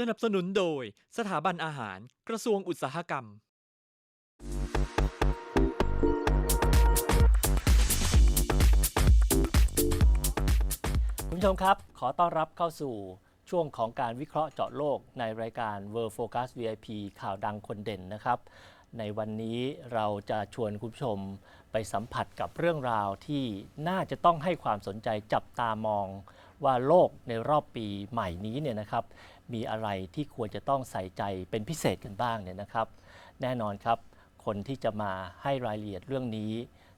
สนับสนุนโดยสถาบันอาหารกระทรวงอุตสาหกรรม คุณผู้ชมครับ ขอต้อนรับเข้าสู่ช่วงของการวิเคราะห์เจาะโลกในรายการ World Focus VIP ข่าวดังคนเด่นนะครับ ในวันนี้เราจะชวนคุณผู้ชมไปสัมผัสกับเรื่องราวที่น่าจะต้องให้ความสนใจจับตามอง ว่าโลกในรอบปีใหม่นี้เนี่ยนะครับมีอะไรที่ควรจะต้องใส่ใจเป็นพิเศษกันบ้างเนี่ยนะครับ แน่นอนครับ คนที่จะมาให้รายละเอียดเรื่องนี้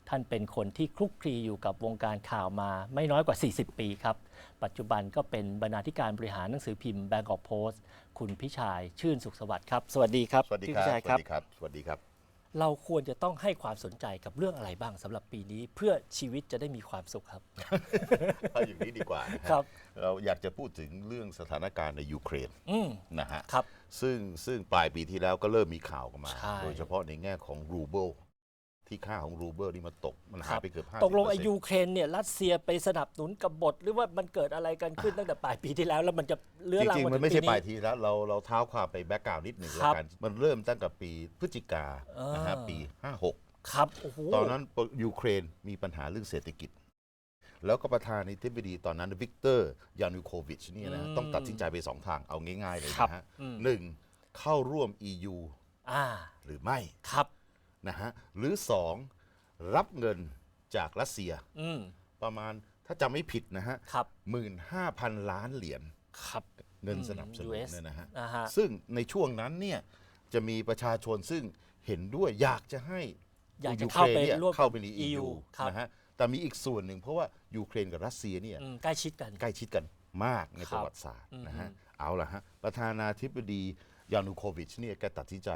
ท่านเป็นคนที่คลุกคลีอยู่กับวงการข่าวมาไม่น้อยกว่า 40 ปีครับ ปัจจุบันก็เป็นบรรณาธิการบริหารหนังสือพิมพ์ Bangkok Post คุณพิชัยชื่นสุขสวัสดิ์ครับ สวัสดีครับสวัสดีพี่ครัพิบชัยสครัวับสดีครับ สวัสดีครับ เราควรจะต้องให้ความสนใจกับเรื่องอะไรบ้างสำหรับปีนี้ เพื่อชีวิตจะได้มีความสุขครับ เอาอย่างนี้ดีกว่านะฮะครับ เราอยากจะพูดถึงเรื่องสถานการณ์ในยูเครนอืมนะฮะครับ ซึ่งซึ่งปลายปีที่แล้วก็เริ่มมีข่าวกันมา ใช่ โดยเฉพาะในแง่ของรูเบิล ที่ค่าของรูเบิลนี่มันตก มันหายไปเกือบห้าตกลงไอ้ยูเครนเนี่ยรัสเซียไปสนับสนุนกบฏหรือว่ามันเกิดอะไรกันขึ้นตั้งแต่ปลายปีที่แล้วแล้วมันจะเลื้อจรังริงมาๆมันถึไม่งใช่ปีปลายนี้ทีแล้วเราเราเท้าความไปแบ็กกราวด์นิดหนึ่งคแล้รัวบกัน มันเริ่มตั้งแต่ปีพฤศจิกาอ่านนะฮะปี 56 ครับโอ้โหตอนนั้นยูเครนมีปัญหาเรื่องเศรษฐกิจ แล้วก็ประธานาธิบดีตอนนั้นวิกเตอร์ยานูโควิชเนี่ยนะต้องตัดสินใจไปสองทางเอาง่ายๆเลยครับนะฮะอืมหนึ่งเข้าร่วม EU อ่าหรือไม่ครับ นะฮะหรือสองรับเงินจากรัสเซียอืมประมาณถ้าจำไม่ผิดนะฮะครับหมื่นห้าพันล้านเหรียญครับ เงินอืมสนับสนุน US เนี่ยนะฮะอ่าฮะ ซึ่งในช่วงนั้นเนี่ยจะมีประชาชนซึ่งเห็นด้วยอยากจะให้อยากจะยูเคเข้ารนไปเนี่ยร่วมเข้าไปใน EU EU ครับนะฮะแต่มีอีกส่วนหนึ่งเพราะว่ายูเครนกับรัสเซียเนี่ย อืมใกล้ชิดกัน ใกล้ชิดกันมากในครับประวัติศาสตร์นะฮะอืมเอาละฮะ ประธานาธิบดียานูโควิชเนี่ยแกตัดสินใจ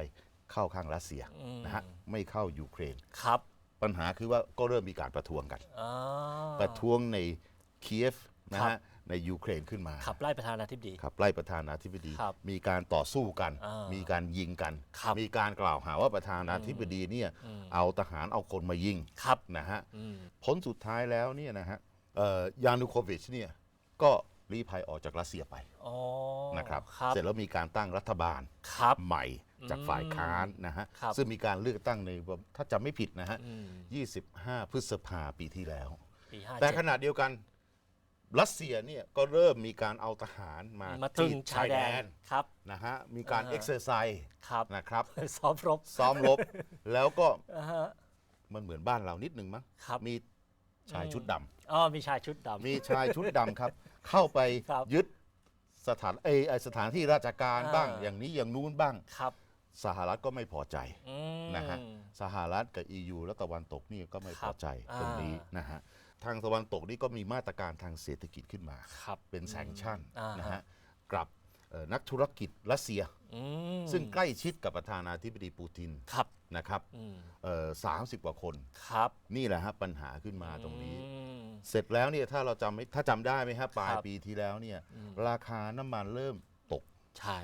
เข้าข้างรัสเซียอืมนะฮะไม่เข้ายูเครน ครับปัญหาคือว่าก็เริ่มมีการประท้วงกัน อ่าประท้วงในเคียฟนะครัฮะบในยูเครนขึ้นมาขับไล่ประธานาธิบดี ขับไล่ประธานาธิบดี ครับมีการต่อสู้กัน อ่ามีมีการยิงกัน ครับมีการกล่าวหาว่าประธานาธิบดีเนี่ยอืม เอาทหารเอาคนมายิงครับ นะฮะอืม ผลสุดท้ายแล้วเนี่ยนะฮะเอ่อยานุโควิชเนี่ยก็รีภัยออกจากรัสเซียไปอ๋อนะครับ ครับ เสร็จแล้วมีการตั้งรัฐบาลครับ ใหม่ จากฝ่ายค้านนะฮะครับ ซึ่งมีการเลือกตั้งในวันถ้าจำไม่ผิดนะฮะ อืม25 พฤษภาปีที่แล้ว ปีห้าแต่เจ็ดขณะเดียวกันรัสเซียเนี่ยก็เริ่มมีการเอาทหารมามาตรึงชายแดนครับ นะฮะมีการอ่าฮะ เอ็กซ์เซอร์ไซส์ครับนะครับ ซ้อมรบซ้อมรบ แล้วก็อ่าฮะ มันเหมือนบ้านเรานิดนึงมั้งครับ มีชายชุดดำ อ๋อมีชายชุดดำ มีชายชุดดำครับ เข้าไปครับยึดสถานเอยเอ่อสถานที่ราชการอ่าบ้างอย่างนี้อย่างนู้นบ้าง ครับ สหรัฐก็ไม่พอใจอืม นะฮะสหรัฐกับ EU และตะวันตกนี่ก็ไม่คพรัอบใจอ่าตรงนี้นะฮะทางตะวันตกนี่ก็มีมาตรการทางเศรษฐกิจขึ้นมา ครับ เป็นแซงชั่นอ่าฮะ นะฮะกลับเอ่อนักธุรกิจรัสเซีย อืมซึ่งใกล้ชิดกับประธานาธิบดีปูตินครับนะครับอืมสามสิบกว่าคน ครับนี่แหละฮะปัญหาขึ้นมาตรงนี้ อืม เสร็จแล้วเนี่ยถ้าเราจำไม่ถ้าจำได้ไหมฮะปลายครับ ปีที่แล้วเนี่ยอืมราคาน้ำมันเริ่มตกใช่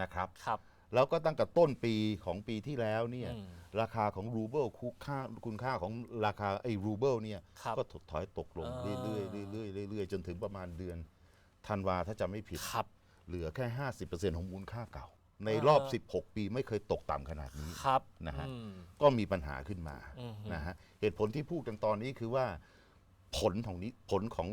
นะครับ ครับ แล้วก็ตั้งแต่ต้นปีของปีที่แล้วเนี่ยอืมราคาของรูเบิลคุณค่าคุณค่าของราคาไอ้รูเบิลเนี่ยครับก็ถดถอยตกลงอ่า เรื่อยๆเรื่อยๆเรื่อยๆจนถึงประมาณเดือนธันวาถ้าจำไม่ผิด ครับ เหลือแค่ 50%ของมูลค่าเก่า ในอ่ารอบ16 ปีไม่เคยตกต่ำขนาดนี้ ครับนะฮะ อืม ก็มีปัญหาขึ้นมาอืมนะฮะเหตุผลที่พูดกันตอนนี้คือว่าผลของนี้ผลของ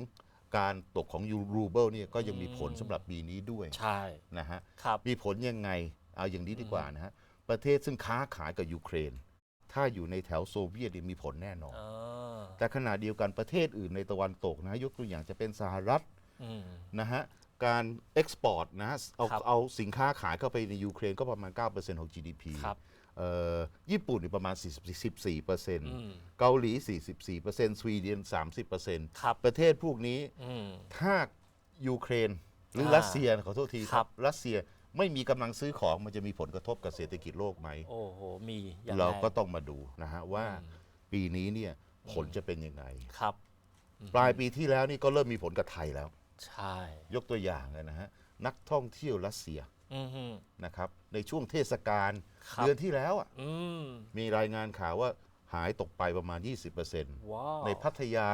การตกของยูรูเบิลเนี่ยก็ยังมีผลสำหรับปีนี้ด้วยใช่นะฮะครับ มีผลยังไง เอาอย่างนี้ดีกว่านะฮะประเทศซึ่งค้าขายกับยูเครน ถ้าอยู่ในแถวโซเวียตเนี่ยมีผลแน่นอนอ่าแต่ขณะเดียวกันประเทศอื่นในตะวันตกนะฮะยกตัวอย่างจะเป็นสหรัฐอืมนะฮะการเอ็กซ์พอร์ตนะฮะเอาครับเอาสินค้าขายเข้าไปในยูเครนก็ประมาณ 9%ของ GDP ครับเอ่อญี่ปุ่นนี่ประมาณ44%เปอร์เซ็นต์อืมเกาหลี 44%เปอร์เซ็นต์สวีเดน 30%เปอร์เซ็นต์ครับประเทศพวกนี้อืมถ้ายูเครนหรืออ่ารัสเซียขอโทษทีคครัรับบรัสเซีย ไม่มีกำลังซื้อของมันจะมีผลกระทบกับเศรษฐกิจโลกไหม โอ้โห มีอย่างเราแก็ต้องมาดูนะฮะว่าอืมปีนี้เนี่ยผลจะเป็นยังไง ครับ ปลายปีที่แล้วนี่ก็เริ่มมีผลกับไทยแล้ว ใช่ ยกตัวอย่างเลยนะฮะนักท่องเที่ยวรัสเซียอืมฮึนะครับ ในช่วงเทศกาลครับ เดือนที่แล้วอะอืม มีรายงานข่าวว่าหายตกไปประมาณ 20%ว้าว ในพัทยา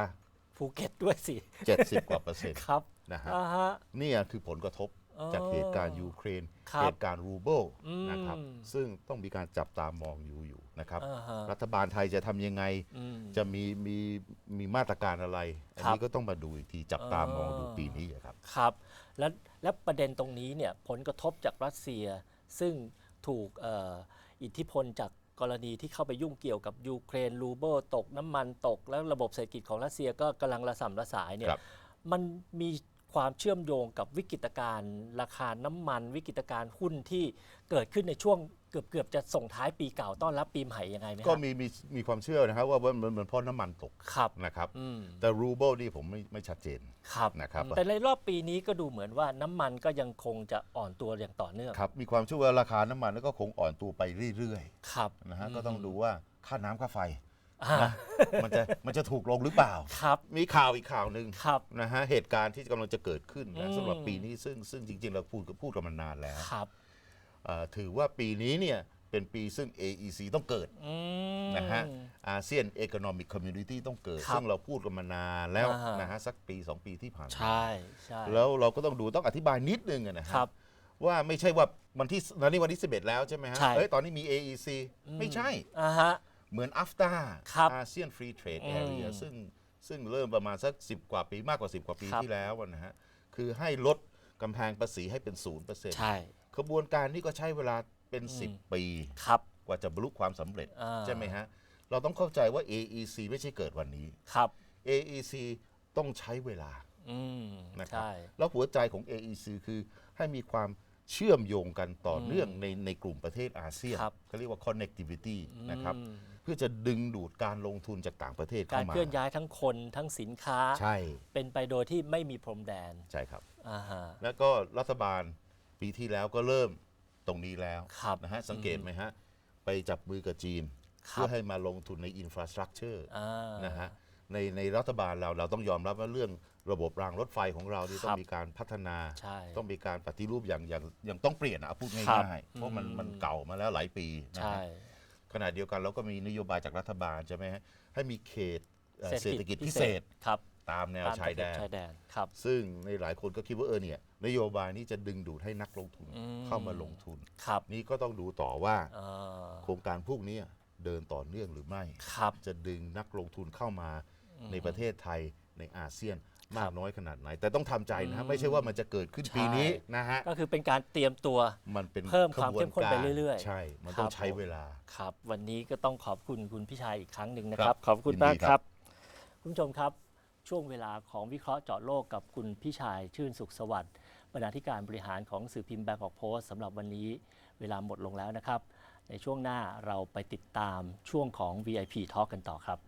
ภูเก็ตด้วยสิ 70 กว่าเปอร์เซ็นต์ครับนะฮะ อ่าฮะ เนี่ยคือผลกระทบอ๋อ จากเหตุการณ์ยูเครน ครับเหตุการณ์รูเบิลอืมนะครับซึ่งต้องมีการจับตามองอยู่อยู่นะครับอ่าฮะ รัฐบาลไทยจะทำยังไง อืม จะมีมีมีมาตรการอะไร อันครันี้บก็ต้องมาดูอีกทีจับตามองดูอ่าปีนี้อะครับ ครับและและประเด็นตรงนี้เนี่ยผลกระทบจากรัสเซีย ซึ่งถูกเอ่ออิทธิพลจากกรณีที่เข้าไปยุ่งเกี่ยวกับยูเครนรูเบิลตกน้ำมันตก แล้วระบบเศรษฐกิจของรัสเซียก็กำลังระส่ำระสายเนี่ยครับ มันมี ความเชื่อมโยงกับวิกฤตการณ์ราคาน้ำมันวิกฤตการณ์หุ้นที่เกิดขึ้นในช่วงเกือบเกือบจะส่งท้ายปีเก่าต้อนรับปีใหม่ยังไงไหมครับก็มีมีมีความเชื่อนะครับว่ามันมันมันเพราะน้ำมันตกครับนะครับ อืมแต่รูเบิลนี่ผมไม่ไม่ชัดเจน ครับนะครับ แต่ในรอบปีนี้ก็ดูเหมือนว่าน้ำมันก็ยังคงจะอ่อนตัวอย่างต่อเนื่องครับมีความเชื่อว่าราคาน้ำมันก็คงอ่อนตัวไปเรื่อยครับๆนะฮะก็ต้องดูว่าค่าน้ำค่าไฟ อ่านะมันจะมันจะถูกลงหรือเปล่า ครับ มีข่าวอีกข่าวหนึ่งครับ นะฮะเหตุการณ์ที่กำลังจะเกิดขึ้นอืนะมสำหรับปีนี้ซึ่งซึ่งจริง ๆ เราพูดพูดกันมานานแล้วครับเอ่อถือว่าปีนี้เนี่ยเป็นปีซึ่ง AEC ต้องเกิดอืม นะฮะอาเซียน Economic Community ต้องเกิด ครับซึ่งเราพูดกันมานานแล้วอ่าฮะ นะฮะสักปี 2 ปีที่ผ่านมา ใช่ใช่ แล้วเราก็ต้องดูต้องอธิบายนิดนึงอะนะฮะครับว่าไม่ใช่ว่าวันที่ตอนนี้วันที่11 แล้วใช่ไหมฮะใช่ เอ้ยตอนนี้มี AEC ไม่ใช่ อ่าฮะ เหมือน AFTA ครับอาเซียนฟรีเทรดอืแอมเรียซึ่งซึ่งเริ่มประมาณสัก 10 กว่าปีมากกว่า 10 กว่าปีครับที่แล้วอะนะฮะคือให้ลดกำแพงภาษีให้เป็น0%ใช่ ขบวนการนี้ก็ใช้เวลาเป็นอืม10 ปี ครับ กว่าจะบรรลุความสำเร็จอ่า ใช่ไหมฮะ เราต้องเข้าใจว่า AEC ไม่ใช่เกิดวันนี้ ครับ AEC ต้องใช้เวลาอืมนะครับ ใช่ แล้วหัวใจของ AEC คือให้มีความ เชื่อมโยงกันต่อเนื่องในในกลุ่มประเทศอาเซียนครับ เขาเรียกว่า connectivity นะครับอืมเพื่อจะดึงดูดการลงทุนจากต่างประเทศกาเข้ารมาเคลื่อนย้ายทั้งคนทั้งสินค้า ใช่เป็นไปโดยที่ไม่มีพรมแดนใช่ครับ อ่าฮะ แล้วก็รัฐบาลปีที่แล้วก็เริ่มตรงนี้แล้วครับนะฮะสังเกตไหมฮะ ไปจับมือกับจีน ครับ เพื่อให้มาลงทุนในอินฟราสตรักเจอร์อ่า นะฮะ ในในรัฐบาลเราเราต้องยอมรับว่าเรื่องระบบรางรถไฟของเราที่ครับต้องมีการพัฒนา ใช่ต้องมีการปฏิรูปอย่างอย่างอย่างต้องเปลี่ยนอะพูดครับง่ายๆเพราะมันอืม มันเก่ามาแล้วหลายปีนะใช่ ฮะขณะเดียวกันเราก็มีนโยบายจากรัฐบาลใช่ไหมฮะให้มีเขตเอ่อเศรษฐกิจพิเศษครับตามแนวตามชายแดน ชายแดนครับ ซึ่งในหลายคนก็คิดว่าเออเนี่ยนโยบายนี้จะดึงดูดให้นักลงทุนอืม เข้ามาลงทุน ครับนี่ก็ต้องดูต่อว่าอ่าโครงการพวกนี้เดินต่อเนื่องหรือไม่ ครับ จะดึงนักลงทุนเข้ามา ในประเทศไทยในอาเซียนครัมาบกน้อยขนาดไหน แต่ต้องทำใจนะอืฮะมไม่ใช่ว่ามันจะเกิดขึ้นใช่ปีนี้นะฮะก็คือเป็นการเตรียมตัวมันเป็นเพิ่มความขบวเข้มข้นไปกเรื่อยๆ ใช่ มันครับต้องใช้ผมเวลาครับ วันนี้ก็ต้องขอบคุณคุณพิชัยอีกครั้งหนึ่งนะคครัรับบขอบคุณยินดีมากครับครับ คุณผู้ชมครับช่วงเวลาของวิเคราะห์เจาะโลกกับคุณพิชัยชื่นสุขสวัสดิ์บรรณาธิการบริหารของสื่อพิมพ์แบงก์ออกโพสสำหรับวันนี้เวลาหมดลงแล้วนะครับ ในช่วงหน้าเราไปติดตามช่วงของ VIP Talk กันต่อครับ